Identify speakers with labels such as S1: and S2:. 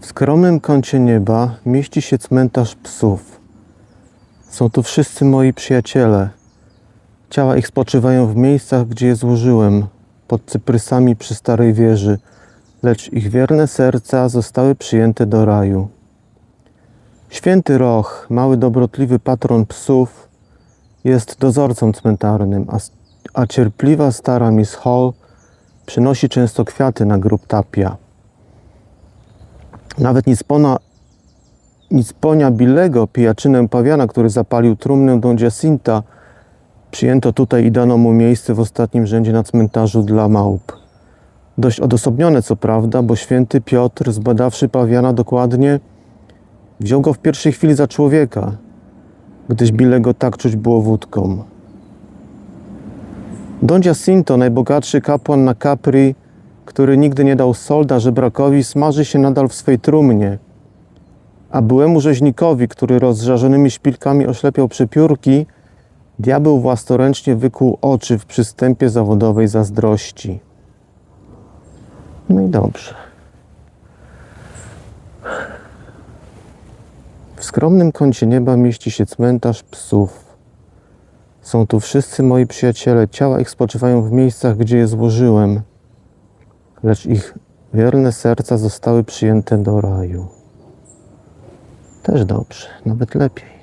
S1: W skromnym kącie nieba mieści się cmentarz psów. Są tu wszyscy moi przyjaciele. Ciała ich spoczywają w miejscach, gdzie je złożyłem, pod cyprysami przy starej wieży, lecz ich wierne serca zostały przyjęte do raju. Święty Roch, mały dobrotliwy patron psów, jest dozorcą cmentarnym, a, a cierpliwa stara Miss Hall przynosi często kwiaty na grób Tapia. Nawet nic pona, nic ponia Billego, pijaczynę pawiana, który zapalił trumnę Don Jacinta, przyjęto tutaj i dano mu miejsce w ostatnim rzędzie na cmentarzu dla małp. Dość odosobnione co prawda, bo święty Piotr, zbadawszy pawiana dokładnie, wziął go w pierwszej chwili za człowieka, gdyż Billego tak czuć było wódką. Don Jacinto, najbogatszy kapłan na Capri, który nigdy nie dał solda żebrakowi, smaży się nadal w swej trumnie. A byłemu rzeźnikowi, który rozżarzonymi szpilkami oślepiał przepiórki, diabeł własnoręcznie wykuł oczy w przystępie zawodowej zazdrości. No i dobrze. W skromnym kącie nieba mieści się cmentarz psów. Są tu wszyscy moi przyjaciele, ciała ich spoczywają w miejscach, gdzie je złożyłem lecz ich wierne serca zostały przyjęte do raju. Też dobrze, nawet lepiej.